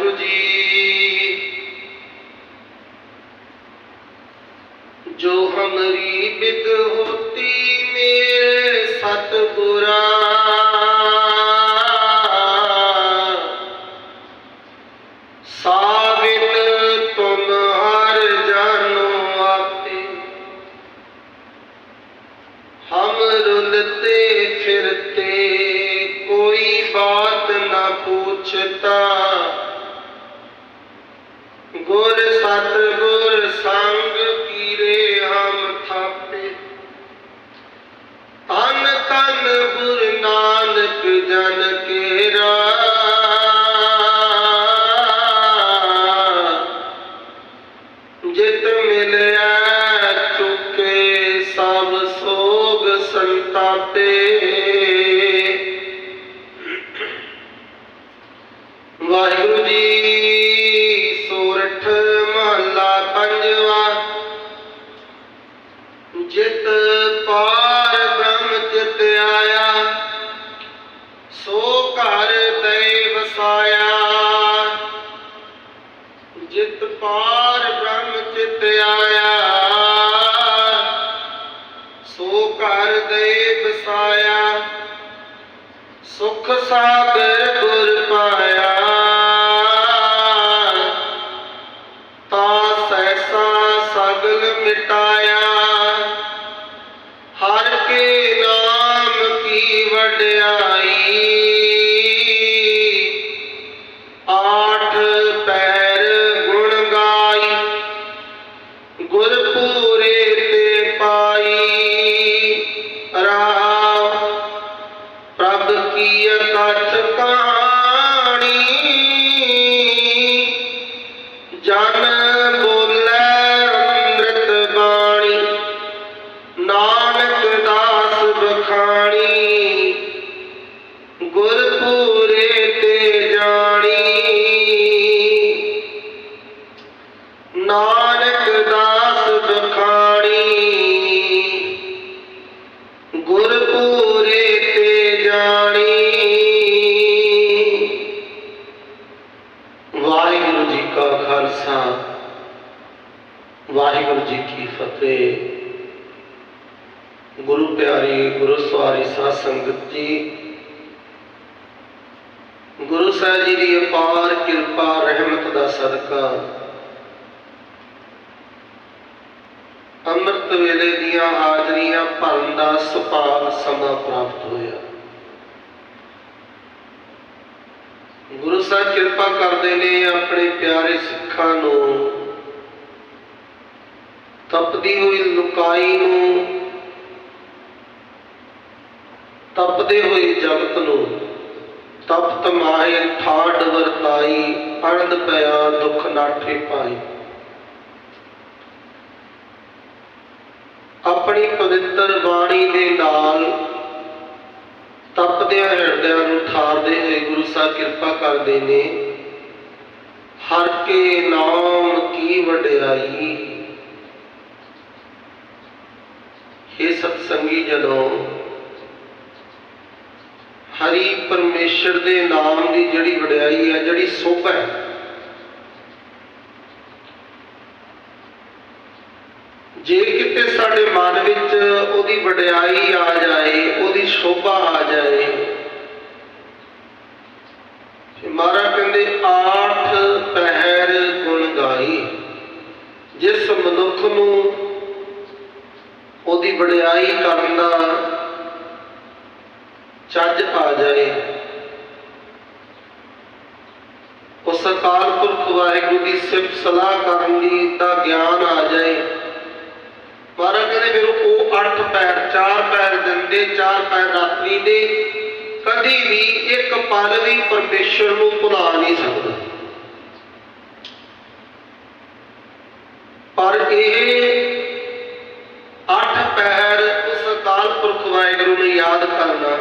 ਵਾਹਿਗੁਰੂ ਜੀ जो हमारी बिद होती मेरे सतगुरा साबित तुम हर जानो आपे हम रुलते फिरते कोई बात न पूछता ਗੁਰ ਸਤ ਸੰਗ ਪੀਰੇ ਹਮ ਥਾਪੇ। ਤਨ ਤਨ ਗੁਰ ਨਾਨਕ ਜਨ ਕੇਰਾ। ਜਿਤ ਸੁਖ ਨਾਨਕ ਤਪਦੀ ਹੋਈ ਲੁਕਾਈ ਨੂੰ। ਤਪਦੇ ਹੋਏ ਜਗਤ ਨੂੰ। ਤਪਤ ਮਾਹੇ ਠਾੜ ਵਰਤਾਈ, ਅਣਦ ਪਿਆ ਦੁੱਖ ਨਾਠੇ ਪਾਈ। ਆਪਣੀ ਪਵਿੱਤਰ ਬਾਣੀ ਦੇ ਨਾਲ ਤਪਦਿਆਂ ਹਿਰਦਿਆਂ ਨੂੰ ਠਾਰਦੇ ਹੋਏ ਗੁਰੂ ਸਾਹਿਬ ਕਿਰਪਾ ਕਰਦੇ ਨੇ, ਹਰ ਕੇ ਨਾਮ ਕੀ ਵਡਿਆਈ ਇਹ ਸਤਸੰਗੀ ਜਦੋਂ ਹਰੀ ਪਰਮੇਸ਼ਰ ਦੇ ਨਾਮ ਦੀ ਜਿਹੜੀ ਵਡਿਆਈ ਹੈ, ਜਿਹੜੀ ਸੋਭਾ ਹੈ, ਜੇ ਕਿਤੇ ਸਾਡੇ ਮਨ ਵਿੱਚ ਉਹਦੀ ਵਡਿਆਈ ਆ ਜਾਏ, ਉਹਦੀ ਸ਼ੋਭਾ ਆ ਜਾਏ ਮਹਾਰਾਜ ਕਹਿੰਦੇ ਆਠ ਪਹਿਰ ਗੁਣ ਗਾਈ, ਜਿਸ ਮਨੁੱਖ ਨੂੰ ਉਹਦੀ ਵਡਿਆਈ ਕਰਨ ਦਾ ਚੱਜ ਆ ਜਾਏ। ਉਸ ਅਕਾਲ ਪੁਰਖ ਵਾਹਿਗੁਰੂ ਦੀ ਸਿਫਤ ਸਲਾਹ ਕਰਨ ਦੀ ਦਾ ਗਿਆਨ ਆ ਜਾਏ। ਪਰ ਕਹਿੰਦੇ ਫਿਰ ਉਹ ਅੱਠ ਪੈਰ, ਚਾਰ ਪੈਰ ਦਿੰਦੇ, ਚਾਰ ਪੈਰ ਰਾਤਰੀ ਦੇ ਕਦੀ ਵੀ ਇੱਕ ਪਲ ਵੀ ਪਰਮੇਸ਼ਰ ਨੂੰ ਭੁਲਾ ਨਹੀਂ ਸਕਦਾ। ਪਰ ਇਹ ਅੱਠ ਪੈਰ ਉਸ ਅਕਾਲ ਪੁਰਖ ਵਾਹਿਗੁਰੂ ਨੂੰ ਯਾਦ ਕਰਨਾ।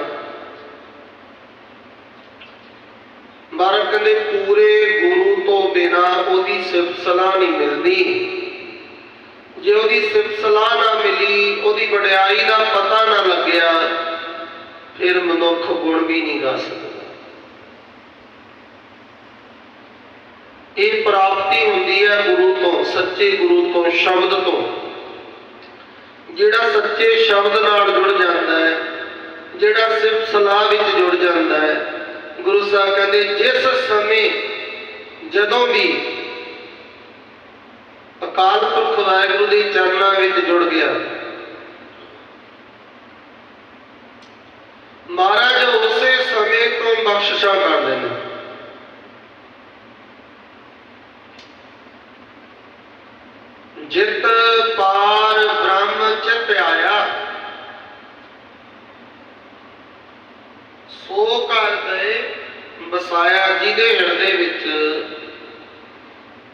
ਮਹਾਰਾਜ ਕਹਿੰਦੇ ਪੂਰੇ ਗੁਰੂ ਤੋਂ ਬਿਨਾ ਉਹਦੀ ਸਿਫਤ ਸਲਾਹ ਨਹੀਂ ਮਿਲਦੀ। ਜੇ ਉਹਦੀ ਸਿਫਤ ਸਲਾਹ ਨਾ ਮਿਲੀ, ਉਹਦੀ ਵਡਿਆਈ ਦਾ ਪਤਾ ਨਾ ਲੱਗਿਆ, ਫਿਰ ਮਨੁੱਖ ਗੁਣ ਵੀ ਨਹੀਂ ਗਾ ਸਕਦਾ। ਪ੍ਰਾਪਤੀ ਹੁੰਦੀ ਹੈ ਗੁਰੂ ਤੋਂ, ਸੱਚੇ ਗੁਰੂ ਤੋਂ, ਸ਼ਬਦ ਤੋਂ। ਜਿਹੜਾ ਸੱਚੇ ਸ਼ਬਦ ਨਾਲ ਜੁੜ ਜਾਂਦਾ ਹੈ, ਜਿਹੜਾ ਸਿਰਫ ਸਲਾਹ ਵਿੱਚ ਜੁੜ ਜਾਂਦਾ ਹੈ। ਗੁਰੂ ਸਾਹਿਬ ਕਹਿੰਦੇ, ਜਿਸ ਸਮੇਂ ਜਦੋਂ ਵੀ ਅਕਾਲ ਪੁਰਖ ਵਾਹਿਗੁਰੂ ਦੇ ਚਰਨਾਂ ਵਿੱਚ ਜੁੜ ਗਿਆ, ਮਹਾਰਾਜ ਉਸੇ ਸਮੇਂ ਤੋਂ ਬਖਸ਼ਿਸ਼ਾਂ ਕਰਦੇ ਨੇ। ਜਿਤ ਬ੍ਰਹਮ ਆਇਆ। ਸੋ ਘਰ ਗਏ ਵਸਾਇਆ ਜਿਹਦੇ ਹਿਰਦੇ ਵਿੱਚ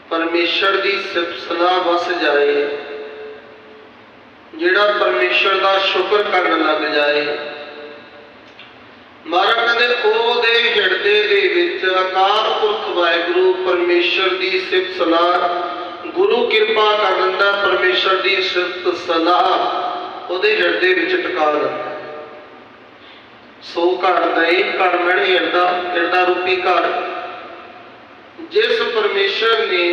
ਪਰਮੇਸ਼ਰ ਦੀ ਸਿਫਤ ਸਲਾਹ ਵਸ ਜਾਏ, ਜਿਹੜਾ ਪਰਮੇਸ਼ਰ ਦਾ ਸ਼ੁਕਰ ਕਰਨ ਲੱਗ ਜਾਏ। ਮਹਾਰਾਜ ਕਹਿੰਦੇ, ਉਹਦੇ ਹਿਰਦੇ ਦੇ ਵਿੱਚ ਅਕਾਲ ਪੁਰਖ ਵਾਹਿਗੁਰੂ ਪਰਮੇਸ਼ਰ ਦੀ ਸਿਫਤ ਸਲਾਹ ਗੁਰੂ ਕਿਰਪਾ ਕਰਨ ਦਾ ਪਰਮੇਸ਼ਰ ਦੀ ਸਿਫਤ ਸਲਾਹ ਉਹਦੇ ਹਿਰਦੇ ਵਿੱਚ ਟਿਕਾ ਦਿੰਦਾ ਸੋ ਘਰ ਨਹੀਂ, ਘਰ ਮਣ ਹਿਰਦਾ ਹਿਰਦਾ ਰੂਪੀ ਘਰ। ਜਿਸ ਪਰਮੇਸ਼ਰ ਨੇ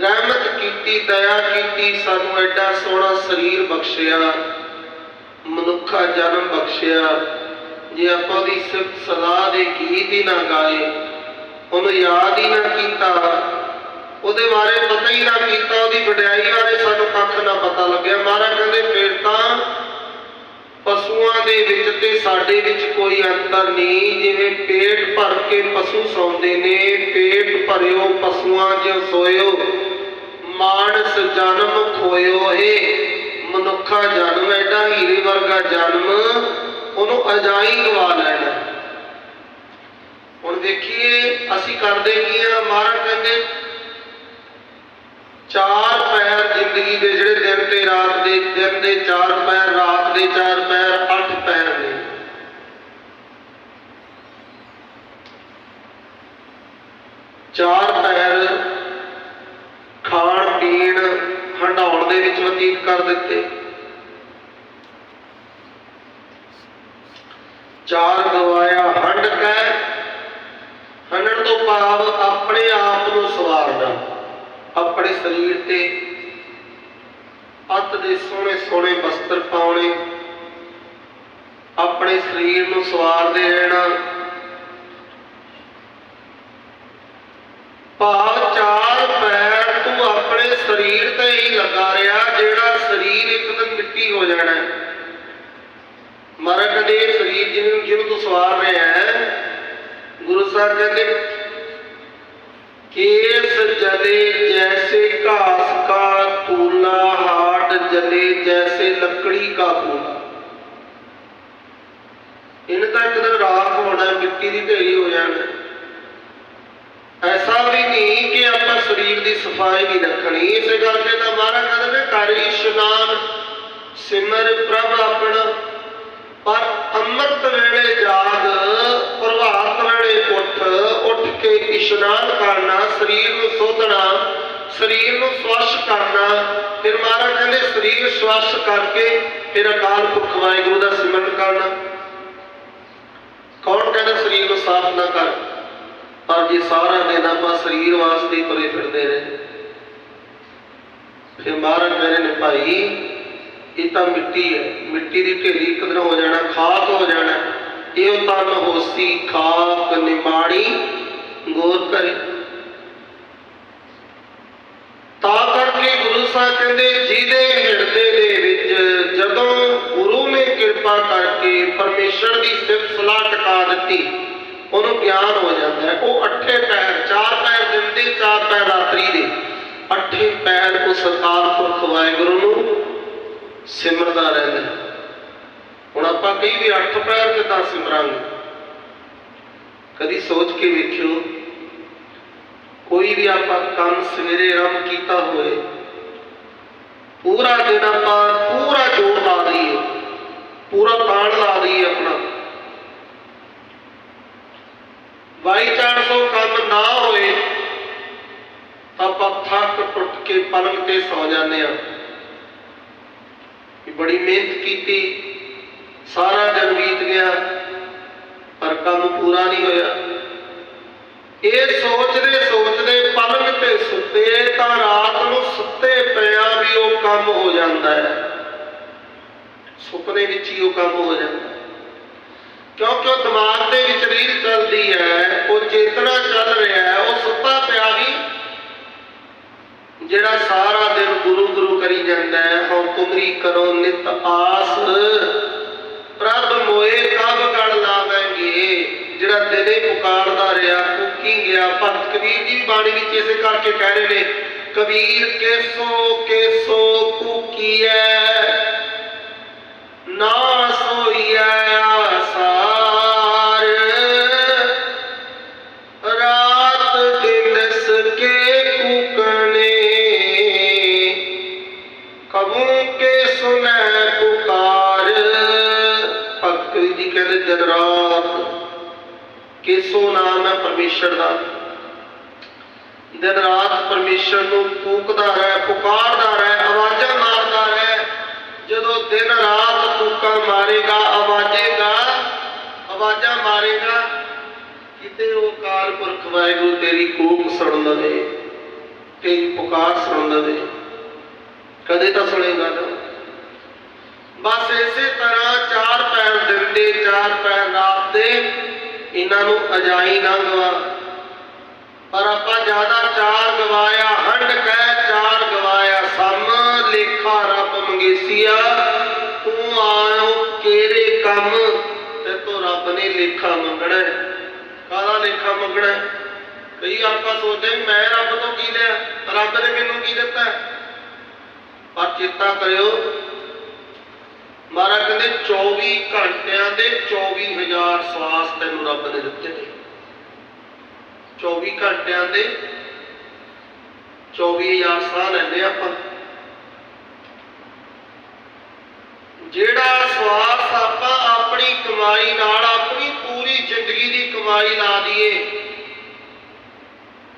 ਰਹਿਮਤ ਕੀਤੀ, ਦਇਆ ਕੀਤੀ, ਸਾਨੂੰ ਐਡਾ ਸੋਹਣਾ ਸਰੀਰ ਬਖਸ਼ਿਆ, ਮਨੁੱਖਾ ਜਨਮ ਬਖਸ਼ਿਆ, ਜੇ ਆਪਾਂ ਉਹਦੀ ਸਿਫਤ ਸਲਾਹ ਦੇ ਗੀਤ ਹੀ ਨਾ ਗਾਏ, ਉਹਨੂੰ ਯਾਦ ਹੀ ਨਾ ਕੀਤਾ ਉਹਦੇ ਬਾਰੇ ਪਤਾ ਹੀ ਨਾ ਕੀਤਾ, ਉਹਦੀ ਵਡਿਆਈ ਬਾਰੇ ਸਾਨੂੰ ਕੱਖ ਨਾ ਪਤਾ ਲੱਗਿਆ। ਮਹਾਰਾਜ ਕਹਿੰਦੇ, ਫਿਰ ਤਾਂ ਪਸ਼ੂਆਂ ਦੇ ਵਿੱਚ ਤੇ ਸਾਡੇ ਵਿੱਚ ਕੋਈ ਅੰਤਰ ਨਹੀਂ। ਜਿਵੇਂ ਪੇਟ ਭਰ ਕੇ ਪਸ਼ੂ ਸੌਂਦੇ ਨੇ, ਪੇਟ ਭਰਿਓ ਪਸ਼ੂਆਂ 'ਚ ਸੋਇਓ, ਮਾਨਸ ਜਨਮ ਖੋਇਓ ਏ ਮਨੁੱਖਾ ਜਨਮ, ਐਡਾ ਹੀਰੇ ਵਰਗਾ ਜਨਮ, ਉਹਨੂੰ ਅਜਾਈ ਗਵਾ ਲੈਣਾ। ਹੁਣ ਦੇਖੀਏ, ਅਸੀਂ ਕਰਦੇ ਕੀ ਆ? ਮਹਾਰਾਜ ਕਹਿੰਦੇ ਚਾਰ ਪੈਰ ਜ਼ਿੰਦਗੀ ਦੇ ਜਿਹੜੇ ਦਿਨ ਤੇ ਰਾਤ ਦੇ, ਦਿਨ ਦੇ ਚਾਰ ਪੈਰ, ਰਾਤ ਦੇ ਚਾਰ ਪੈਰ, ਅੱਠ ਪੈਰ ਨੇ। ਚਾਰ ਪੈਰ ਖਾਣ, ਪੀਣ ਹੰਡਾਉਣ ਦੇ ਵਿੱਚ ਵਤੀਤ ਕਰ ਦਿੱਤੇ। ਚਾਰ ਗਵਾਇਆ ਹੰਡ ਕੈ ਹੰਡਣ ਤੋਂ ਭਾਵ ਆਪਣੇ ਆਪ ਨੂੰ ਸਵਾਰਨਾ। ਆਪਣੇ ਸਰੀਰ ਤੇ ਅੱਤ ਦੇ ਸੋਹਣੇ ਸੋਹਣੇ ਵਸਤਰ ਪਾਉਣੇ, ਆਪਣੇ ਸਰੀਰ ਨੂੰ ਸਵਾਰਦੇ ਰਹਿਣਾ। ਭਾਵ ਚਾਰ ਪੈਰ ਤੂੰ ਆਪਣੇ ਸਰੀਰ ਤੇ ਹੀ ਲਗਾ ਰਿਹਾ, ਜਿਹੜਾ ਸਰੀਰ ਇੱਕ ਦਿਨ ਮਿੱਟੀ ਹੋ ਜਾਣਾ ਮਰਨ ਦੇ ਸਰੀਰ ਜਿਹਨੂੰ ਜਿਹਨੂੰ ਤੂੰ ਸਵਾਰ ਰਿਹਾ ਹੈ, ਗੁਰੂ ਸਾਹਿਬ ਕਹਿੰਦੇ, ਕੇਸ ਜਦੇ घास का तूला हाट जले जैसे लकड़ी का फूल ਇਹਨਾਂ ਤਾਂ ਇੱਕ ਦਿਨ ਰਾਖ ਹੋਣਾ ਮਿੱਟੀ ਦੀ ਢੇਰੀ ਹੋ ਜਾਣਾ ਐਸਾ ਵੀ ਨਹੀਂ ਕਿ ਆਪਾਂ ਸਰੀਰ ਦੀ ਸਫਾਈ ਨਹੀਂ ਰੱਖਣੀ ਇਸੇ ਕਰਕੇ ਤਾਂ ਮਹਾਰਾਜ ਕਹਿੰਦੇ ਨੇ ਕਰ ਇਸ਼ਨਾਨ ਸਿਮਰ ਪ੍ਰਭ ਆਪਣਾ ਪਰ ਅੰਮ੍ਰਿਤ ਵੇਲੇ ਜਾਗ ਪ੍ਰਭਾਤ ਵੇਲੇ ਉੱਠ ਉੱਠ ਕੇ ਇਸ਼ਨਾਨ ਕਰਨਾ ਸਰੀਰ ਨੂੰ ਸੋਧਣਾ ਸਰੀਰ ਨੂੰ ਸਵੱਛ ਕਰਨਾ। ਫਿਰ ਮਹਾਰਾਜ ਕਹਿੰਦੇ, ਸਰੀਰ ਸਵੱਛ ਕਰਕੇ ਫਿਰ ਅਕਾਲ ਪੁਰਖ ਵਾਹਿਗੁਰੂ ਦਾ ਸਿਮਰਨ ਕਰਨਾ। ਕੌਣ ਕਹਿੰਦਾ ਸਰੀਰ ਨੂੰ ਸਾਫ਼ ਨਾ ਕਰ? ਪਰ ਜੇ ਸਾਰਾ ਦਿਨ ਆਪਾਂ ਸਰੀਰ ਵਾਸਤੇ ਤੁਰੇ ਫਿਰਦੇ ਰਹੇ ਫਿਰ ਮਹਾਰਾਜ ਕਹਿੰਦੇ ਨੇ, ਭਾਈ, ਇਹ ਤਾਂ ਮਿੱਟੀ ਹੈ। ਮਿੱਟੀ ਦੀ ਢੇਰੀ ਇੱਕ ਦਿਨ ਹੋ ਜਾਣਾ, ਖਾਕ ਹੋ ਜਾਣਾ। ਇਹ ਤਨ ਹੋਸੀ, ਖਾਕ, ਨਿਮਾਣੀ, ਗੋਦ ਕਰੇ ਤਾਂ ਕਰਕੇ ਗੁਰੂ ਸਾਹਿਬ ਕਹਿੰਦੇ, ਜਿਹਦੇ ਹਿਰਦੇ ਦੇ ਵਿੱਚ ਜਦੋਂ ਗੁਰੂ ਨੇ ਕਿਰਪਾ ਕਰਕੇ ਪਰਮੇਸ਼ਰ ਦੀ ਸਿਫਤ ਸਲਾਹ ਟਿਕਾ ਦਿੱਤੀ, ਉਹਨੂੰ ਗਿਆਨ ਹੋ ਜਾਂਦਾ ਹੈ। ਉਹ ਅੱਠੇ ਪੈਰ, ਚਾਰ ਪੈਰ ਦਿਨ ਦੇ, ਚਾਰ ਪੈਰ ਰਾਤਰੀ ਦੇ। ਅੱਠੇ ਪੈਰ ਉਸ ਅਕਾਲ ਪੁਰਖ ਵਾਹਿਗੁਰੂ ਨੂੰ ਸਿਮਰਦਾ ਰਹਿੰਦਾ ਹੁਣ ਆਪਾਂ ਕਈ ਵੀ ਅੱਠ ਪੈਰ ਕਿੱਦਾਂ ਸਿਮਰਾਂਗੇ। ਕਦੀ ਸੋਚ ਕੇ ਵੇਖਿਓ ਕੋਈ ਵੀ ਆਪਾਂ ਕੰਮ ਸਵੇਰੇ ਆਰੰਭ ਕੀਤਾ ਹੋਏ ਪੂਰਾ ਦਿਨ ਆਪਾਂ ਪੂਰਾ ਜੋਰ ਲਾ ਦਈਏ, ਪੂਰਾ ਤਾਣ ਲਾ ਦਈਏ ਆਪਣਾ। ਬਾਈ ਚਾਂਸ ਉਹ ਕੰਮ ਨਾ ਹੋਏ, ਤਾਂ ਆਪਾਂ ਥੱਕ ਟੁੱਟ ਕੇ ਪਲੰਗ ਤੇ ਸੌ ਜਾਂਦੇ ਆ ਵੀ ਬੜੀ ਮਿਹਨਤ ਕੀਤੀ, ਸਾਰਾ ਦਿਨ ਬੀਤ ਗਿਆ, ਪਰ ਕੰਮ ਪੂਰਾ ਨਹੀਂ ਹੋਇਆ। ਇਹ ਸੋਚਦੇ ਸੋਚਦੇ ਤੇ ਸੁੱਤੇ, ਤਾਂ ਰਾਤ ਨੂੰ ਸੁੱਤੇ ਪਿਆ ਵੀ ਉਹ ਕੰਮ ਹੋ ਜਾਂਦਾ ਹੈ। ਸੁਪਨੇ ਵਿੱਚ ਹੀ ਉਹ ਕੰਮ ਹੋ ਜਾਂਦਾ ਕਿਉਂਕਿ ਉਹ ਦਿਮਾਗ ਦੇ ਵਿੱਚ ਰੀਲ ਚੱਲਦੀ ਹੈ, ਉਹ ਚੇਤਨਾ ਚੱਲ ਰਿਹਾ ਹੈ, ਉਹ ਸੁੱਤਾ ਪਿਆ ਵੀ ਜਿਹੜਾ ਸਾਰਾ ਦਿਨ ਗੁਰੂ ਗੁਰੂ ਕਰੀ ਜਾਂਦਾ ਹੈ ਹਉ ਤੁਮਰੀ ਕਰੋ ਨਿਤ ਆਸ। ਪ੍ਰਭ ਮੋਏ ਕਬ ਜਿਹੜਾ ਦਿਨੇ ਪੁਕਾਰਦਾ ਰਿਹਾ ਕੁੱਕੀ ਗਿਆ। ਭਗਤ ਕਬੀਰ ਜੀ ਵੀ ਬਾਣੀ ਵਿੱਚ ਇਸੇ ਕਰਕੇ ਕਹਿ ਰਹੇ ਨੇ, ਕਬੀਰ ਕੇਸੋ ਕੇਸੋ ਕੁਕੀਐ ਨਾ ਪਰਮੇਸ਼ਰ ਦਾ। ਦਿਨ ਰਾਤ ਪਰਮੇਸ਼ਰ ਨੂੰ ਕੂਕਦਾ ਰਹਿ, ਪੁਕਾਰਦਾ ਰਹਿ, ਆਵਾਜ਼ਾਂ ਮਾਰਦਾ ਰਹਿ। ਜਦੋਂ ਦਿਨ ਰਾਤ ਕੂਕਾਂ ਮਾਰੇਗਾ, ਆਵਾਜ਼ੇਗਾ, ਆਵਾਜ਼ਾਂ ਮਾਰੇਗਾ, ਕਿਤੇ ਉਹ ਕਾਲ ਪੁਰਖ ਵਾਹਿਗੁਰੂ ਤੇਰੀ ਕੂਕ ਸੁਣ ਲਵੇ ਤੇਰੀ ਪੁਕਾਰ ਸੁਣ ਲਵੇ ਕਦੇ ਤਾਂ ਸੁਣੇਗਾ ਨਾ। ਬਸ ਇਸੇ ਤਰ੍ਹਾਂ ਚਾਰ ਪੈਰ ਦਿੰਦੇ ਚਾਰ ਪੈਰ ਇਹਨਾਂ ਨੂੰ ਅਜਾਈ ਨਾ ਗਵਾ। ਪਰ ਆਪਾਂ ਜ਼ਿਆਦਾ ਚਾਰ ਗਵਾਇਆ ਹੰਡ ਕਹਿ ਚਾਰ ਗਵਾਇਆ, ਸਮ ਲੇਖਾ ਰੱਬ ਮੰਗੇਸੀਆ, ਤੂੰ ਆਇਓ ਕਿਹੜੇ ਕੰਮ? ਤੇ ਤੋ ਰੱਬ ਨੇ ਲੇਖਾ ਮੰਗਣਾ ਕਾਹਦਾ ਲੇਖਾ ਮੰਗਣਾ ਕਈ ਆਪਾਂ ਸੋਚਦੇ ਮੈਂ ਰੱਬ ਤੋਂ ਕੀ ਲਿਆ? ਰੱਬ ਨੇ ਮੈਨੂੰ ਕੀ ਦਿੱਤਾ ਪਰ ਚੇਤਾ ਕਰਿਓ ਮਹਾਰਾਜ ਕਹਿੰਦੇ 24 ਘੰਟਿਆਂ ਦੇ 24000 ਸਵਾਸ ਤੈਨੂੰ ਰੱਬ ਨੇ ਦਿੱਤੇ ਨੇ। 24 ਘੰਟਿਆਂ ਦੇ 24000 ਸਾਹ ਲੈਂਦੇ ਆਪਾਂ। ਜਿਹੜਾ ਸਵਾਸ ਆਪਾਂ ਆਪਣੀ ਕਮਾਈ ਨਾਲ, ਆਪਣੀ ਪੂਰੀ ਜ਼ਿੰਦਗੀ ਦੀ ਕਮਾਈ ਲਾ ਦਈਏ,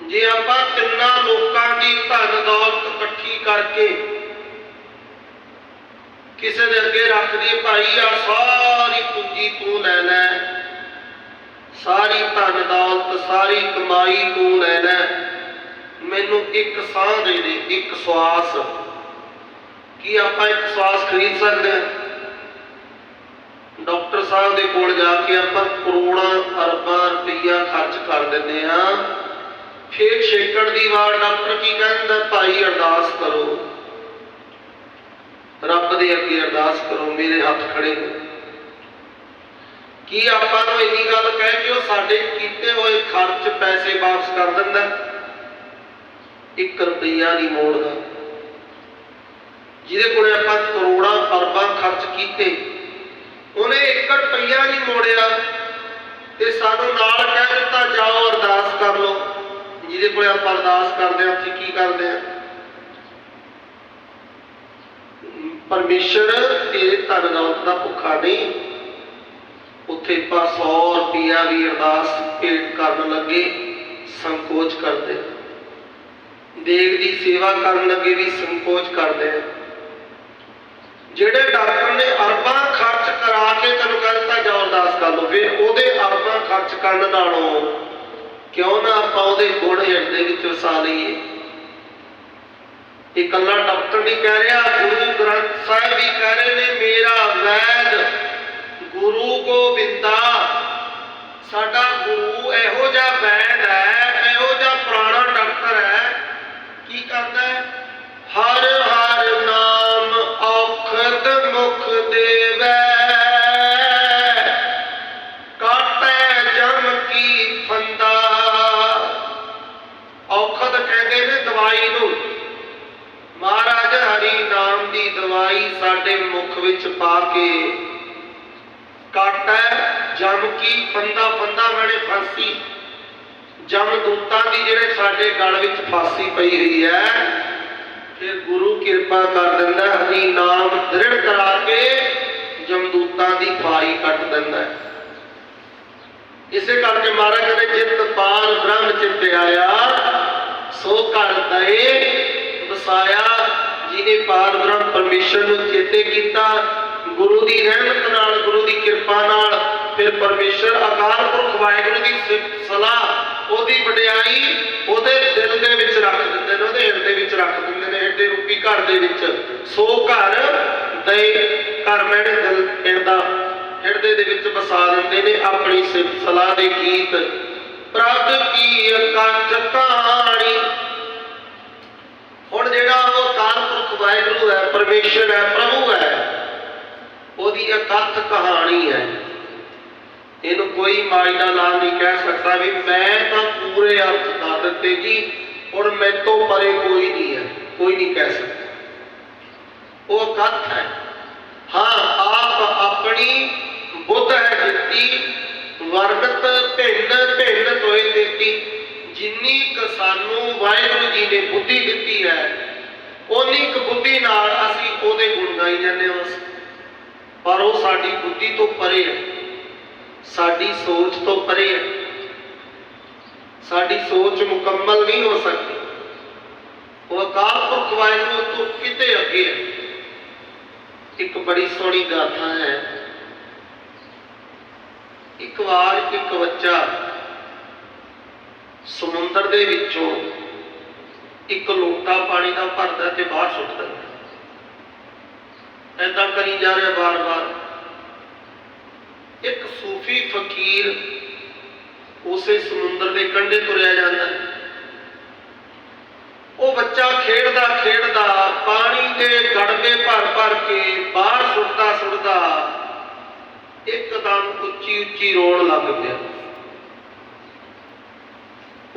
ਜੇ ਆਪਾਂ ਤਿੰਨਾਂ ਲੋਕਾਂ ਦੀ ਧਨ ਦੌਲਤ ਇਕੱਠੀ ਕਰਕੇ ਕਿਸੇ ਦੇ ਅੱਗੇ ਰੱਖ ਦਈਏ ਭਾਈ ਆ, ਸਾਰੀ ਪੂੰਜੀ ਤੂੰ ਲੈ ਲੈ। ਸਾਰੀ ਧਨ ਦੌਲਤ, ਸਾਰੀ ਕਮਾਈ ਤੂੰ ਲੈ ਲੈ। ਮੈਨੂੰ ਇੱਕ ਸਾਹ ਦੇ ਦੇ, ਇੱਕ ਸਵਾਸ। ਕੀ ਆਪਾਂ ਇੱਕ ਸਵਾਸ ਖਰੀਦ ਸਕਦੇ ਹਾਂ? ਡਾਕਟਰ ਸਾਹਿਬ ਦੇ ਕੋਲ ਜਾ ਕੇ ਆਪਾਂ ਕਰੋੜਾਂ, ਅਰਬਾਂ ਰੁਪਈਆ ਖਰਚ ਕਰ ਦਿੰਦੇ ਹਾਂ। ਫੇਰ ਛੇਕੜ ਦੀ ਵਾਰ ਡਾਕਟਰ ਕੀ ਕਹਿੰਦਾ, ਭਾਈ ਅਰਦਾਸ ਕਰੋ। ਰੱਬ ਦੇ ਅੱਗੇ ਅਰਦਾਸ ਕਰੋ, ਮੇਰੇ ਹੱਥ ਖੜੇ ਹੋ। ਕੀ ਆਪਾਂ ਨੂੰ ਇੰਨੀ ਗੱਲ ਕਹਿ ਕੇ ਉਹ ਸਾਡੇ ਕੀਤੇ ਹੋਏ ਖਰਚ ਪੈਸੇ ਵਾਪਸ ਕਰ ਦਿੰਦਾ? 1 ਰੁਪਈਆ ਨਹੀਂ ਮੋੜਦਾ। ਜਿਹਦੇ ਕੋਲੇ ਆਪਾਂ ਕਰੋੜਾਂ ਅਰਬਾਂ ਖਰਚ ਕੀਤੇ, ਉਹਨੇ 1 ਰੁਪਈਆ ਨਹੀਂ ਮੋੜਿਆ। ਤੇ ਸਾਨੂੰ ਨਾਲ ਕਹਿ ਦਿੱਤਾ, ਜਾਓ ਅਰਦਾਸ ਕਰ ਲਓ। ਜਿਹਦੇ ਕੋਲੇ ਆਪਾਂ ਅਰਦਾਸ ਕਰਦੇ ਹਾਂ ਉੱਥੇ ਕੀ ਕਰਦੇ ਹਾਂ? ਪਰਮੇਸ਼ਰ ਤੇਰੇ ਧਨ ਦੌਲਤ ਦਾ ਭੁੱਖਾ ਨਹੀਂ। ਉੱਥੇ ਆਪਾਂ 100 ਰੁਪਿਆ ਵੀ ਅਰਦਾਸ ਭੇਟ ਕਰਨ ਲੱਗੇ, ਸੰਕੋਚ ਕਰਦੇ। ਦੇਗ ਦੀ ਸੇਵਾ ਕਰਨ ਲੱਗੇ ਵੀ ਸੰਕੋਚ ਕਰਦੇ ਜਿਹੜੇ ਡਾਕਟਰ ਨੇ ਅਰਬਾਂ ਖਰਚ ਕਰਾ ਕੇ ਤੈਨੂੰ ਕਹਿੰਦਾ ਜਾ ਅਰਦਾਸ ਕਰ ਲਓ। ਫਿਰ ਉਹਦੇ ਅਰਬਾਂ ਖਰਚ ਕਰਨ ਨਾਲੋਂ ਕਿਉਂ ਨਾ ਆਪਾਂ ਉਹਦੇ ਗੁਣ ਹਿਰਦੇ ਵਿੱਚ ਵਸਾ ਲਈਏ? ਇਹ ਕੱਲਾ ਡਾਕਟਰ ਨਹੀਂ ਕਹਿ ਰਿਹਾ, ਗੁਰੂ ਗ੍ਰੰਥ ਸਾਹਿਬ ਵੀ ਕਹਿ ਰਹੇ ਨੇ, ਮੇਰਾ ਵੈਦ ਗੁਰੂ ਗੋਬਿੰਦਾ, ਸਾਡਾ ਗੁਰੂ ਇਹੋ ਜਿਹਾ ਵੈਦ ਹੈ, ਇਹੋ ਜਿਹਾ ਪੁਰਾਣਾ ਡਾਕਟਰ ਹੈ, ਕੀ ਕਰਦਾ ਹੈ? ਹਰ ਹਰ ਮੁਖ ਵਿੱਚ ਪਾ ਕੇ ਕਾਟੈ ਜਮ ਕੀ ਫੰਦਾ ਫੰਦਾ ਵਾਲੇ ਫਾਂਸੀ। ਜਮ ਦੂਤਾਂ ਦੀ ਜਿਹੜੇ ਸਾਡੇ ਗਲ ਵਿੱਚ ਫਾਂਸੀ ਪਈ ਹੋਈ ਹੈ, ਫਿਰ ਗੁਰੂ ਕਿਰਪਾ ਕਰ ਦਿੰਦਾ ਹਰੀ ਨਾਮ ਦ੍ਰਿੜ ਕਰਾ ਕੇ ਜਮਦੂਤਾਂ ਦੀ ਫਾਈ ਕੱਟ ਦਿੰਦਾ ਹੈ। ਇਸੇ ਕਰਕੇ ਮਹਾਰਾਜ ਕਹਿੰਦੇ ਜਿਤ ਪਾਰ ਬ੍ਰਹਮ ਚਿਤ ਆਇਆ ਸੋ ਘਰ ਦਏ ਵਸਾਇਆ ਜਿਹਨੇ ਪਾਰ ਬ੍ਰਹਮ ਪਰਮੇਸ਼ਰ ਨੂੰ ਚੇਤੇ ਕੀਤਾ, ਗੁਰੂ ਦੀ ਰਹਿਮਤ ਨਾਲ, ਗੁਰੂ ਦੀ ਕਿਰਪਾ ਨਾਲ, ਫਿਰ ਪਰਮੇਸ਼ਰ ਅਕਾਲ ਪੁਰਖ ਵਾਹਿਗੁਰੂ ਦੀ ਸਲਾਹ, ਉਹਦੀ ਵਡਿਆਈ ਉਹਦੇ ਦਿਲ ਦੇ ਵਿੱਚ ਰੱਖ ਦਿੰਦੇ ਨੇ, ਉਹਦੇ ਹਿਰਦੇ ਵਿੱਚ ਰੱਖ ਦਿੰਦੇ ਨੇ, ਹਿਰਦੇ ਰੂਪੀ ਘਰ ਦੇ ਵਿੱਚ। ਸੋ ਘਰ ਦੇ ਘਰ ਮੈਣੇ ਦਿਲ, ਹਿਰਦਾ, ਹਿਰਦੇ ਦੇ ਵਿੱਚ ਵਸਾ ਦਿੰਦੇ ਨੇ ਆਪਣੀ ਸਿਫਤ ਸਲਾਹ ਦੇ ਗੀਤ। ਪ੍ਰਭ ਕੀ ਅਕੰਠ ਕਹਾਣੀ ਹੁਣ ਜਿਹੜਾ ਉਹ ਅਕਾਲ ਪੁਰਖ ਵਾਹਿਗੁਰੂ ਹੈ, ਪਰਮੇਸ਼ਰ ਹੈ, ਪ੍ਰਭੂ ਹੈ, ਉਹਦੀ ਅਕਥ ਕਹਾਣੀ ਹੈ। ਇਹਨੂੰ ਕੋਈ ਮਾਈ ਦਾ ਨਾਂ ਨਹੀਂ ਕਹਿ ਸਕਦਾ ਵੀ ਮੈਂ ਤਾਂ ਪੂਰੇ ਅਰਥ ਕਰ ਦਿੱਤੇ ਜੀ, ਹੁਣ ਮੈਤੋਂ ਪਰੇ ਕੋਈ ਨਹੀਂ ਹੈ, ਕੋਈ ਨਹੀਂ ਕਹਿ ਸਕਦਾ। ਉਹ ਅਕਥ ਹੈ, ਹਾਂ, ਆਪ ਆਪਣੀ ਬੁੱਧ ਹੈ ਜਿੱਤੀ, ਵਰਗਤ ਭਿੰਨ ਭਿੰਨ ਤੋਏ ਦਿੱਤੀ ਜਿੰਨੀ ਕ ਸਾਨੂੰ ਵਾਹਿਗੁਰੂ ਜੀ ਨੇ ਬੁੱਧੀ ਦਿੱਤੀ ਹੈ ਉਨੀ ਕ ਬੁੱਧੀ ਨਾਲ ਅਸੀਂ ਉਹਦੇ ਗੁਣ ਗਾਈ ਜਾਂਦੇ ਹਾਂ ਪਰ ਉਹ ਸਾਡੀ ਬੁੱਧੀ ਤੋਂ ਪਰੇ ਹੈ। ਸਾਡੀ ਸੋਚ ਤੋਂ ਪਰੇ ਹੈ। ਸਾਡੀ ਸੋਚ ਮੁਕੰਮਲ ਨਹੀਂ ਹੋ ਸਕਦੀ। ਉਹ ਅਕਾਲ ਪੁਰਖ ਵਾਹਿਗੁਰੂ ਤੋਂ ਕਿਤੇ ਅੱਗੇ ਹੈ। ਇੱਕ ਬੜੀ ਸੋਹਣੀ ਗਾਥਾ ਹੈ। ਇੱਕ ਵਾਰ ਇੱਕ ਬੱਚਾ ਸਮੁੰਦਰ ਦੇ ਵਿੱਚੋਂ ਇੱਕ ਲੋਟਾ ਪਾਣੀ ਦਾ ਭਰਦਾ ਤੇ ਬਾਹਰ ਸੁੱਟ ਦਿੰਦਾ। ਐਦਾਂ ਕਰੀ ਜਾ ਰਿਹਾ ਬਾਰ-ਬਾਰ। ਇੱਕ ਸੂਫੀ ਫਕੀਰ ਉਸੇ ਸਮੁੰਦਰ ਦੇ ਕੰਢੇ ਤੁਰਿਆ ਜਾਂਦਾ। ਉਹ ਬੱਚਾ ਖੇਡਦਾ ਖੇਡਦਾ, ਪਾਣੀ ਦੇ ਗੜਬੇ ਭਰ ਭਰ ਕੇ ਬਾਹਰ ਸੁੱਟਦਾ ਸੁੱਟਦਾ ਇੱਕਦਮ ਉੱਚੀ ਉੱਚੀ ਰੋਣ ਲੱਗ ਪਿਆ।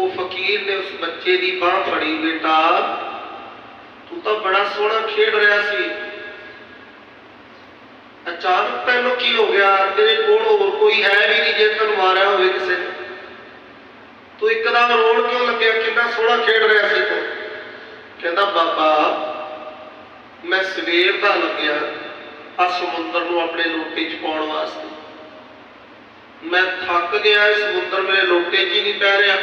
ਉਹ ਫਕੀਰ ਨੇ ਉਸ ਬੱਚੇ ਦੀ ਬਾਹ ਫੜੀ, ਬੇਟਾ, ਤੂੰ ਤਾਂ ਬੜਾ ਸੋਹਣਾ ਖੇਡ ਰਿਹਾ ਸੀ। ਅਚਾਨਕ ਤੈਨੂੰ ਕੀ ਹੋ ਗਿਆ? ਤੇਰੇ ਕੋਲ ਹੋਰ ਕੋਈ ਹੈ ਵੀ ਨਹੀਂ ਜੇ ਤੈਨੂੰ ਮਾਰਿਆ ਹੋਵੇ ਕਿਸੇ ਨੇ। ਤੂੰ ਇੱਕਦਮ ਰੋਣ ਕਿਉਂ ਲੱਗਿਆ? ਕਿੰਨਾ ਸੋਹਣਾ ਖੇਡ ਰਿਹਾ ਸੀ ਤੂੰ। ਕਹਿੰਦਾ, ਬਾਬਾ, ਮੈਂ ਸਵੇਰ ਦਾ ਲੱਗਿਆ ਆ ਸਮੁੰਦਰ ਨੂੰ ਆਪਣੇ ਲੋਟੇ 'ਚ ਪਾਉਣ ਵਾਸਤੇ। ਮੈਂ ਥੱਕ ਗਿਆ, ਇਹ ਸਮੁੰਦਰ ਮੇਰੇ ਲੋਟੇ 'ਚ ਹੀ ਨਹੀਂ ਪੈ ਰਿਹਾ।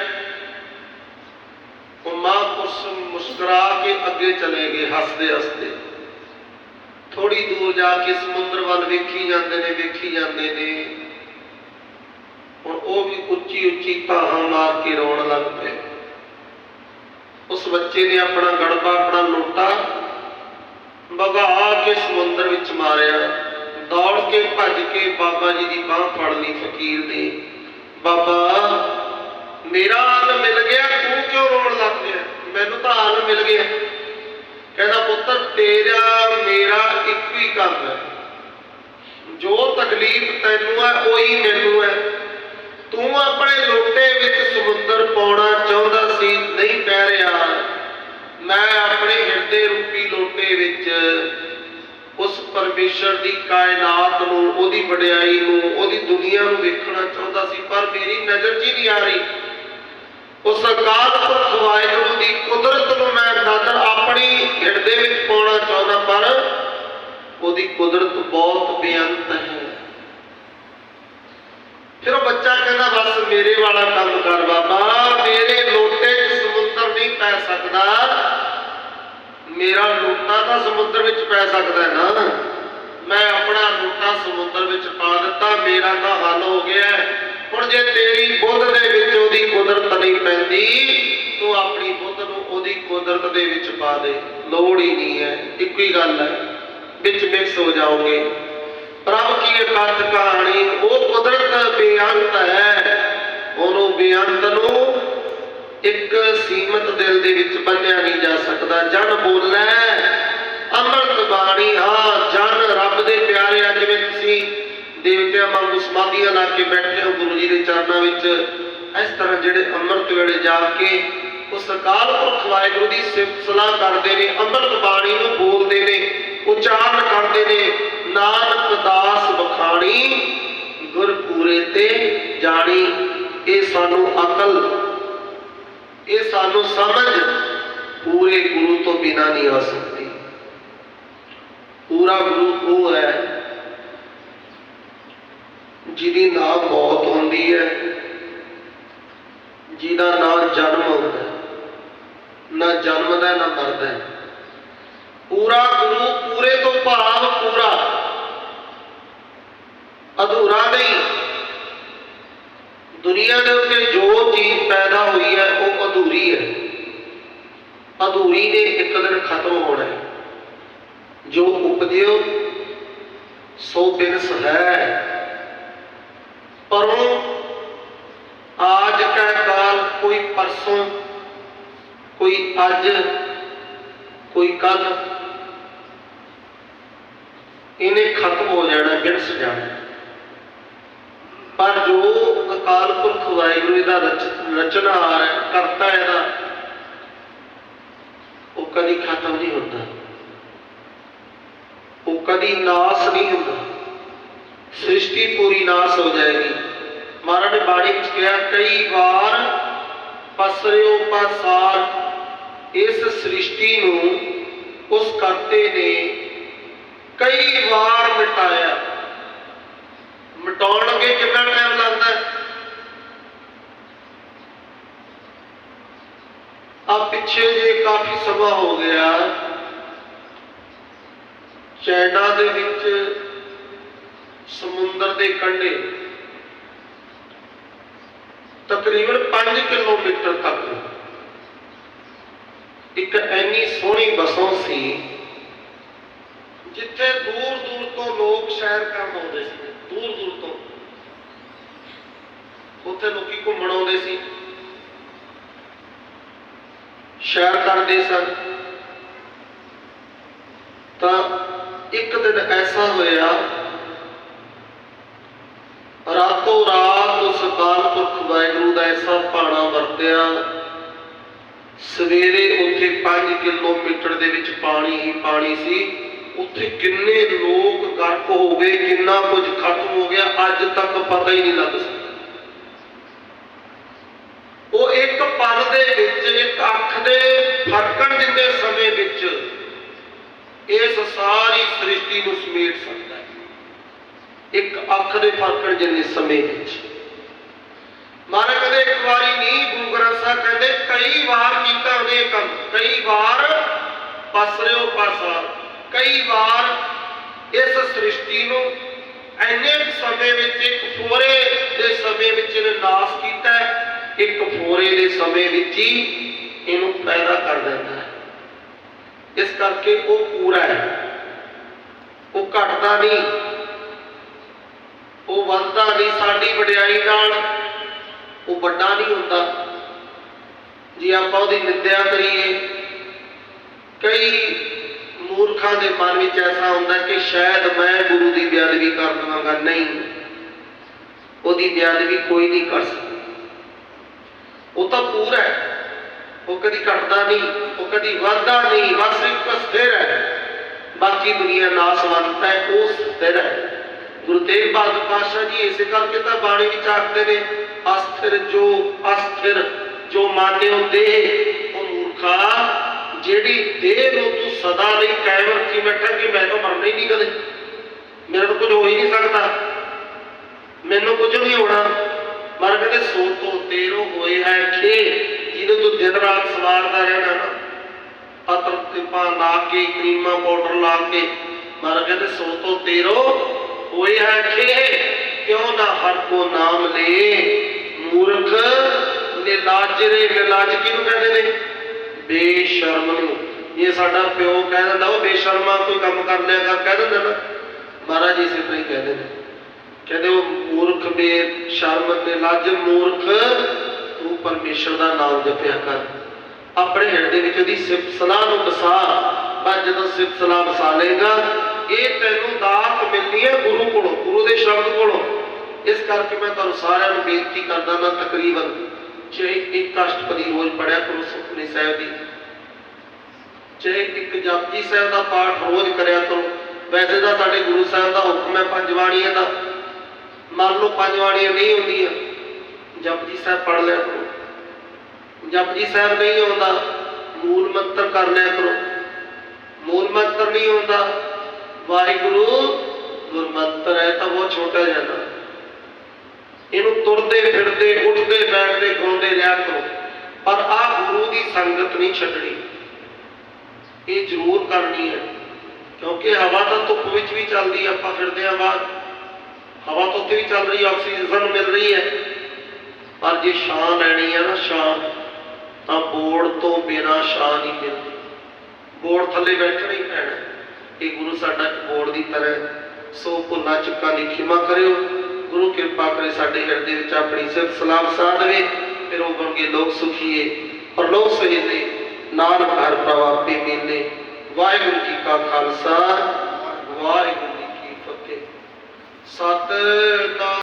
ਉਹ ਮਹਾਂਪੁਰਸ਼ ਮੁਸਕਰਾ ਕੇ ਅੱਗੇ ਚਲੇ ਗਏ, ਹੱਸਦੇ ਹੱਸਦੇ। ਥੋੜੀ ਦੂਰ ਜਾ ਕੇ ਸਮੁੰਦਰ ਵੱਲ ਵੇਖੀ ਜਾਂਦੇ ਨੇ, ਵੇਖੀ ਜਾਂਦੇ ਨੇ। ਹੁਣ ਉਹ ਵੀ ਉੱਚੀ ਉੱਚੀ ਤਾਹਾਂ ਮਾਰ ਕੇ ਰੋਣ ਲੱਗ ਪਏ। ਉਸ ਬੱਚੇ ਨੇ ਆਪਣਾ ਗੜਬਾ, ਆਪਣਾ ਲੋਟਾ ਵਗਾ ਕੇ ਸਮੁੰਦਰ ਵਿੱਚ ਮਾਰਿਆ। ਦੌੜ ਕੇ ਭੱਜ ਕੇ ਬਾਬਾ ਜੀ ਦੀ ਬਾਹ ਫੜ ਲਈ ਫਕੀਰ ਨੇ। ਬਾਬਾ, ਮੇਰਾ ਹਾਲ ਮਿਲ ਗਿਆ ਤੂੰ ਕਿਉਂ ਰੋਣ ਲੱਗ ਗਿਆ ਮੈਨੂੰ ਤਾਂ ਹਾਲ ਮਿਲ ਗਿਆ। ਕਹਿੰਦਾ ਪੁੱਤਰ ਤੇਰਾ, ਮੇਰਾ ਇੱਕੋ ਹੀ ਕੰਮ ਹੈ। ਜੋ ਤਕਲੀਫ ਤੈਨੂੰ ਹੈ, ਉਹੀ ਮੈਨੂੰ ਹੈ। ਤੂੰ ਆਪਣੇ ਲੋਟੇ ਵਿੱਚ ਸਮੁੰਦਰ ਪਾਉਣਾ ਚਾਹੁੰਦਾ ਸੀ, ਨਹੀਂ ਪੈ ਰਿਹਾ। ਮੈਂ ਆਪਣੇ ਹਿਰਦੇ ਰੂਪੀ ਲੋਟੇ ਵਿੱਚ ਉਸ ਪਰਮੇਸ਼ਰ ਦੀ ਕਾਇਨਾਤ ਨੂੰ, ਉਹਦੀ ਵਡਿਆਈ ਨੂੰ, ਉਹਦੀ ਦੁਨੀਆ ਨੂੰ ਵੇਖਣਾ ਚਾਹੁੰਦਾ ਸੀ, ਪਰ ਮੇਰੀ ਨਜ਼ਰ 'ਚ ਨਹੀਂ ਆ ਰਹੀ। ਵਿੱਚ ਪਾਉਣਾ ਚਾਹੁੰਦਾ, ਪਰ ਉਹਦੀ ਕੁਦਰਤ ਬਹੁਤ ਬੇਅੰਤ ਹੈ। ਫਿਰ ਉਹ ਬੱਚਾ ਕਹਿੰਦਾ, ਬਸ ਮੇਰੇ ਵਾਲਾ ਕੰਮ ਕਰ ਬਾਬਾ, ਮੇਰੇ ਲੋਟੇ 'ਚ ਸਮੁੰਦਰ ਨਹੀਂ ਪੈ ਸਕਦਾ। ਮੇਰਾ ਲੋਟਾ ਤਾਂ ਸਮੁੰਦਰ ਵਿੱਚ ਪੈ ਸਕਦਾ ਹੈ ਨਾ। ਮੈਂ ਆਪਣਾ ਲੋਟਾ ਸਮੁੰਦਰ ਵਿੱਚ ਪਾ ਦਿੱਤਾ, ਮੇਰਾ ਤਾਂ ਹੱਲ ਹੋ ਗਿਆ ਹੁਣ ਜੇ ਤੇਰੀ ਬੁੱਧ ਦੇ ਵਿੱਚ ਉਹਦੀ ਕੁਦਰਤ ਨਹੀਂ ਪੈਂਦੀ ਤੂੰ ਆਪਣੀ ਬੁੱਧ ਨੂੰ ਉਹਦੀ ਕੁਦਰਤ ਦੇ ਵਿੱਚ ਪਾ ਦੇ। ਲੋੜ ਹੀ ਨਹੀਂ ਹੈ, ਇੱਕੋ ਹੀ ਗੱਲ ਹੈ, ਵਿੱਚ ਮਿਕਸ ਹੋ ਜਾਓਗੇ। ਪ੍ਰਭ ਕੀ ਇਕੱਠ ਕਹਾਣੀ? ਉਹ ਕੁਦਰਤ ਬੇਅੰਤ ਹੈ। ਉਹਨੂੰ ਬੇਅੰਤ ਨੂੰ ਇੱਕ ਸੀਮਤ ਦਿਲ ਦੇ ਵਿੱਚ ਬੰਨਿਆ ਨਹੀਂ ਜਾ ਸਕਦਾ। ਜਨ ਬੋਲੈ, ਅੰਮ੍ਰਿਤ ਬਾਣੀ ਆ ਜਨ ਰੱਬ ਦੇ ਪਿਆਰੇ ਜਿਵੇਂ ਤੁਸੀਂ ਦੇਵਤਿਆਂ ਵਾਂਗੂ ਸਮਾਧੀਆਂ ਲਾ ਕੇ ਬੈਠੇ ਹੋ ਗੁਰੂ ਜੀ ਦੇ ਚਰਨਾਂ ਵਿੱਚ, ਇਸ ਤਰ੍ਹਾਂ ਜਿਹੜੇ ਅੰਮ੍ਰਿਤ ਵੇਲੇ ਜਾ ਕੇ ਉਸ ਅਕਾਲ ਪੁਰਖ ਵਾਹਿਗੁਰੂ ਦੀ ਸਿਫਤ ਸਲਾਹ ਕਰਦੇ ਨੇ ਅੰਮ੍ਰਿਤ ਬਾਣੀ ਨੂੰ ਬੋਲਦੇ ਨੇ ਉਚਾਰਨ ਕਰਦੇ ਨੇ ਨਾਨਕ ਦਾਸ ਬਖਾਣੀ ਗੁਰ ਪੂਰੇ ਤੇ ਜਾਣੀ ਇਹ ਸਾਨੂੰ ਅਕਲ ਇਹ ਸਾਨੂੰ ਸਮਝ ਪੂਰੇ ਗੁਰੂ ਤੋਂ ਬਿਨਾ ਨਹੀਂ ਆ ਸਕਦੀ। ਪੂਰਾ ਗੁਰੂ ਉਹ ਹੈ ਜਿਹਦੀ ਨਾ ਮੌਤ ਹੁੰਦੀ ਹੈ ਜਿਹਦਾ ਨਾ ਜਨਮ ਹੁੰਦਾ ਹੈ, ਨਾ ਜਨਮਦਾ ਨਾ ਮਰਦਾ ਪੂਰਾ ਤੋਂ ਭਾਵ ਪੂਰਾ ਅਧੂਰਾ ਨਹੀਂ ਇੱਕ ਦਿਨ ਖਤਮ ਹੋਣਾ ਹੈ ਜੋ ਉਪਜਿਓ ਸੋ ਬਿਨਸ ਹੈ ਪਰੋਂ ਆਜ ਕੈ ਕਾਲ ਕੋਈ ਪਰਸੋਂ ਕੋਈ ਅੱਜ ਕੋਈ ਕੱਲ ਇਹਨੇ ਖਤਮ ਹੋ ਜਾਣਾ ਬਿਨਸ ਜਾਣਾ ਪਰ ਜੋ ਅਕਾਲ ਪੁਰਖ ਵਾਹਿਗੁਰੂ ਇਹਦਾ ਰਚ- ਰਚਨਹਾਰ ਹੈ ਕਰਤਾ ਇਹਦਾ ਉਹ ਕਦੀ ਖਤਮ ਨਹੀਂ ਹੁੰਦਾ ਉਹ ਕਦੀ ਨਾਸ ਨਹੀਂ ਹੁੰਦਾ ਸ੍ਰਿਸ਼ਟੀ ਪੂਰੀ ਨਾਸ ਹੋ ਜਾਏਗੀ। ਮਹਾਰਾਜ ਨੇ ਬਾਣੀ ਵਿੱਚ ਕਿਹਾ, ਕਈ ਵਾਰ ਪਸਰਿਓ ਪਸਾਰ, ਇਸ ਨੂੰ ਉਸ ਕਰਤੇ ਨੇ ਕਈ ਵਾਰ ਮਿਟਾਇਆ। ਮਿਟਾਉਣ ਲੱਗੇ ਕਿੰਨਾ ਟਾਈਮ ਲੱਗਦਾ? ਆ ਪਿੱਛੇ ਜੇ ਕਾਫੀ ਸਮਾਂ ਹੋ ਗਿਆ, ਚਾਈਨਾ ਦੇ ਵਿੱਚ ਸਮੁੰਦਰ ਦੇ ਕੰਢੇ ਤਕਰੀਬਨ 5 ਕਿਲੋਮੀਟਰ ਤੱਕ। ਇੱਕ ਐਨੀ ਸੋਹਣੀ ਬਸੋਂ ਸੀ, ਜਿੱਥੇ ਦੂਰ ਦੂਰ ਤੋਂ ਲੋਕ ਸੈਰ ਕਰਨ ਆਉਂਦੇ ਸੀ, ਦੂਰ ਦੂਰ ਤੋਂ। ਉੱਥੇ ਲੋਕੀ ਘੁੰਮਣ ਆਉਂਦੇ ਸੀ। ਸ਼ਹਿਰ ਕਰਦੇ ਸਨ। ਤਾਂ ਇੱਕ ਦਿਨ ਐਸਾ ਹੋਇਆ ਰਾਤੋਂ ਰਾਤ ਉਸ ਅਕਾਲ ਪੁਰਖ ਵਾਹਿਗੁਰੂ ਦਾ ਐਸਾ ਪਾਣਾ ਵਰਤਿਆ, ਸਵੇਰੇ ਉੱਥੇ 5 ਕਿਲੋਮੀਟਰ ਦੇ ਵਿੱਚ ਪਾਣੀ ਹੀ ਪਾਣੀ ਸੀ। ਉੱਥੇ ਕਿੰਨੇ ਲੋਕ ਗਰਕ ਹੋ ਗਏ ਕਿੰਨਾ ਕੁਝ ਖਤਮ ਹੋ ਗਿਆ, ਅੱਜ ਤੱਕ ਪਤਾ ਹੀ ਨਹੀਂ ਲੱਗ ਸਕਿਆ। ਉਹ ਇੱਕ ਪਲ ਦੇ ਵਿੱਚ, ਇੱਕ ਅੱਖ ਦੇ ਫਰਕਣ ਦਿੰਦੇ ਸਮੇਂ ਵਿੱਚ ਇਸ ਸਾਰੀ ਸ੍ਰਿਸ਼ਟੀ ਨੂੰ ਸਮੇਟ ਸਕਦਾ ਹੈ। ਇੱਕ ਅੱਖ ਦੇ ਫਰਕਣ ਜਿੰਨੇ ਸਮੇਂ ਵਿੱਚ। ਮਹਾਰਾਜ ਕਹਿੰਦੇ ਇੱਕ ਵਾਰੀ ਨਹੀਂ ਗੁਰੂ ਗ੍ਰੰਥ ਸਾਹਿਬ ਕਹਿੰਦੇ, ਕਈ ਵਾਰ ਕੀਤਾ ਉਹਨੇ ਕੰਮ, ਕਈ ਵਾਰ ਪਸਰਿਓ ਪਾਸਾ ਕਈ ਵਾਰ ਇਸ ਸ੍ਰਿਸ਼ਟੀ ਨੂੰ ਐਨੇ ਸਮੇਂ ਵਿੱਚ, ਇੱਕ ਫੋਰੇ ਦੇ ਸਮੇਂ ਵਿੱਚ ਇਹਨੇ ਨਾਸ ਕੀਤਾ ਇੱਕ ਫੋਰੇ ਦੇ ਸਮੇਂ ਵਿੱਚ ਹੀ ਇਹਨੂੰ ਪੈਦਾ ਕਰ ਦਿੰਦਾ ਹੈ। ਇਸ ਕਰਕੇ ਉਹ ਪੂਰਾ ਹੈ। ਉਹ ਘਟਦਾ ਨਹੀਂ। ਉਹ ਵੱਧਦਾ ਨਹੀਂ ਸਾਡੀ ਵਡਿਆਈ ਨਾਲ, ਉਹ ਵੱਡਾ ਨਹੀਂ ਹੁੰਦਾ। ਜੇ ਆਪਾਂ ਉਹਦੀ ਨਿੰਦਿਆ ਕਰੀਏ, ਕਈ ਮੂਰਖਾਂ ਦੇ ਮਨ ਵਿੱਚ ਐਸਾ ਹੁੰਦਾ ਕਿ ਸ਼ਾਇਦ ਮੈਂ ਗੁਰੂ ਦੀ ਬੇਅਦਬੀ ਕਰ ਦਵਾਂਗਾ ਨਹੀਂ। ਉਹਦੀ ਬੇਅਦਬੀ ਕੋਈ ਨਹੀਂ ਕਰ ਸਕਦਾ। ਉਹ ਤਾਂ ਪੂਰਾ ਹੈ। ਉਹ ਕਦੀ ਘਟਦਾ ਨਹੀਂ, ਉਹ ਕਦੀ ਵੱਧਦਾ ਨਹੀਂ, ਬਸ ਇੱਕ ਸਥਿਰ ਹੈ। ਬਾਕੀ ਦੁਨੀਆ ਨਾਸਵੰਤ ਹੈ, ਉਹ ਸਥਿਰ ਹੈ। ਗੁਰੂ ਤੇਗ ਬਹਾਦਰ ਪਾਤਸ਼ਾਹ ਜੀ ਇਸੇ ਕਰਕੇ ਤਾਂ ਬਾਣੀ ਵਿੱਚ ਆਖਦੇ ਨੇ, ਅਸਥਿਰ ਜੋ ਅਸਥਿਰ, ਜੋ ਮਾਨਿਓ ਦੇ ਉਹ ਮੂਰਖਾ, ਜਿਹੜੀ ਦੇਹ ਨੂੰ ਤੂੰ ਸਦਾ ਲਈ ਕਾਇਮ ਰੱਖੀ ਬੈਠਾ ਕਿ ਮੈਂ ਤਾਂ ਮਰਨਾ ਹੀ ਨਹੀਂ ਕਦੇ। ਮੇਰਾ ਤਾਂ ਕੁਝ ਹੋ ਹੀ ਨਹੀਂ ਸਕਦਾ। ਮੈਨੂੰ ਕੁਝ ਨਹੀਂ ਹੋਣਾ। ਮਰ ਕਹਿੰਦੇ ਸੋ ਤੋਂ ਤੇਰੋ ਹੋਏ ਹੈ ਖੇ ਜਿਹਨੂੰ ਤੂੰ ਦਿਨ ਰਾਤ ਸਵਾਰਦਾ ਰਹਿਣਾ ਨਾ। ਅਤਰ ਕਿਪਾ ਲਾ ਕੇ, ਕਰੀਮਾ ਪਾਊਡਰ ਲਾ ਕੇ ਮਰ ਕਹਿੰਦੇ ਸੋ ਤੋਂ ਤੇਰੋ ਹੋਏ ਹੈ ਕਿਉਂ ਨਾ ਹਰ ਕੋ ਨਾਮ ਲੈ? ਮੂਰਖ ਨਿਲਾਜਰੇ ਨਿਲਾਜ ਕਿਹਨੂੰ ਕਹਿੰਦੇ ਨੇ? ਬੇਸ਼ਰਮ ਨੂੰ। ਇਹ ਸਾਡਾ ਪਿਓ ਕਹਿ ਦਿੰਦਾ, ਉਹ ਬੇਸ਼ਰਮਾ ਕੋਈ ਕੰਮ ਕਰ ਲਿਆ ਕਰ, ਕਹਿ ਦਿੰਦਾ ਨਾ। ਮਹਾਰਾਜ ਜੀ ਇਸੇ ਤਰ੍ਹਾਂ ਹੀ ਕਹਿੰਦੇ ਨੇ। ਕਹਿੰਦੇ ਉਹ ਮੂਰਖ ਬੇ ਸ਼ਰਮ ਤੇ ਲੱਜ ਮੂਰਖ, ਤੂੰ ਪਰਮੇਸ਼ਰ ਦਾ ਨਾਮ ਜਪਿਆ ਕਰ। ਆਪਣੇ ਹਿਰਦੇ ਵਿੱਚ ਉਹਦੀ ਸਿਫਤ ਸਲਾਹ ਨੂੰ ਵਸਾ। ਪਰ ਜਦੋਂ ਸਿਫਤ ਸਲਾਹ ਵਸਾ ਲੇਗਾ ਇਹ ਤੈਨੂੰ ਦਾਤ ਮਿਲਣੀ ਹੈ ਗੁਰੂ ਕੋਲੋਂ, ਗੁਰੂ ਦੇ ਸ਼ਬਦ ਕੋਲੋਂ। ਇਸ ਕਰਕੇ ਮੈਂ ਤੁਹਾਨੂੰ ਸਾਰਿਆਂ ਨੂੰ ਬੇਨਤੀ ਕਰਦਾ ਮੈਂ ਤਕਰੀਬਨ ਚਾਹੇ ਇੱਕ ਅਸ਼ਟਪਦੀ ਰੋਜ਼ ਪੜਿਆ ਕਰੋ ਸੁਖਮਨੀ ਸਾਹਿਬ ਦੀ, ਚਾਹੇ ਇੱਕ ਜਪਜੀ ਸਾਹਿਬ ਦਾ ਪਾਠ ਰੋਜ਼ ਕਰਿਆ ਕਰੋ। ਵੈਸੇ ਤਾਂ ਸਾਡੇ ਗੁਰੂ ਸਾਹਿਬ ਦਾ ਹੁਕਮ ਹੈ ਪੰਜ ਬਾਣੀਆਂ ਦਾ। ਮੰਨ ਲਓ ਪੰਜ ਬਾਣੀਆਂ ਨਹੀਂ ਹੁੰਦੀਆਂ। ਜਪਜੀ ਸਾਹਿਬ ਪੜ ਲਿਆ ਕਰੋ। ਜਪਜੀ ਸਾਹਿਬ ਨਹੀਂ ਆਉਂਦਾ, ਮੂਲ ਮੰਤਰ ਕਰ ਲਿਆ ਕਰੋ। ਮੂਲ ਮੰਤਰ ਨਹੀਂ ਆਉਂਦਾ ਵਾਹਿਗੁਰੂ ਗੁਰਮੰਤਰ ਹੈ ਤਾਂ ਉਹ ਛੋਟਾ ਜਿਹਾ ਇਹਨੂੰ ਤੁਰਦੇ, ਫਿਰਦੇ, ਉੱਠਦੇ, ਬੈਠਦੇ, ਗਾਉਂਦੇ ਰਿਹਾ ਕਰੋ। ਪਰ ਆ ਗੁਰੂ ਦੀ ਸੰਗਤ ਨਹੀਂ ਛੱਡਣੀ। ਇਹ ਜ਼ਰੂਰ ਕਰਨੀ ਹੈ। ਕਿਉਂਕਿ ਹਵਾ ਤਾਂ ਧੁੱਪ ਵਿੱਚ ਵੀ ਚੱਲਦੀ ਹੈ ਆਪਾਂ ਫਿਰਦੇ ਹਾਂ ਬਾਹਰ। ਹਵਾ ਤਾਂ ਉੱਥੇ ਵੀ ਚੱਲ ਰਹੀ ਹੈ ਆਕਸੀਜਨ ਮਿਲ ਰਹੀ ਹੈ। ਪਰ ਜੇ ਛਾਂ ਲੈਣੀ ਹੈ ਨਾ ਛਾਂ, ਤਾਂ ਬੋਰਡ ਤੋਂ ਬਿਨਾ ਛਾਂ ਨਹੀਂ ਮਿਲਦੀ। ਬੋੜ ਥੱਲੇ ਬੈਠਣਾ ਹੀ ਪੈਣਾ। ਇਹ ਗੁਰੂ ਸਾਡਾ ਇੱਕ ਦੀ ਤਰ੍ਹਾਂ ਸੋ ਭੁੱਲਾਂ ਚੁੱਕਾਂ ਦੀ ਖਿਮਾ ਕਰਿਓ। ਗੁਰੂ ਕਿਰਪਾ ਕਰੇ ਸਾਡੇ ਹਿਰਦੇ ਵਿੱਚ ਆਪਣੀ ਸਿਫਤ ਸਲਾਮ ਸਾਧ ਦੇਵੇ, ਫਿਰ ਉਹ ਬਣ ਕੇ ਲੋਕ ਸੁਖੀਏ ਔਰ ਲੋਕ ਸਹਿਜੇ ਨਾਨਕ ਹਰ ਪ੍ਰਵਾਪੇ ਮੇਲੇ ਵਾਹਿਗੁਰੂ ਜੀ ਕਾ ਖਾਲਸਾ, ਵਾਹਿਗੁਰੂ ਜੀ ਕੀ ਫਤਿਹ। ਸਤਿ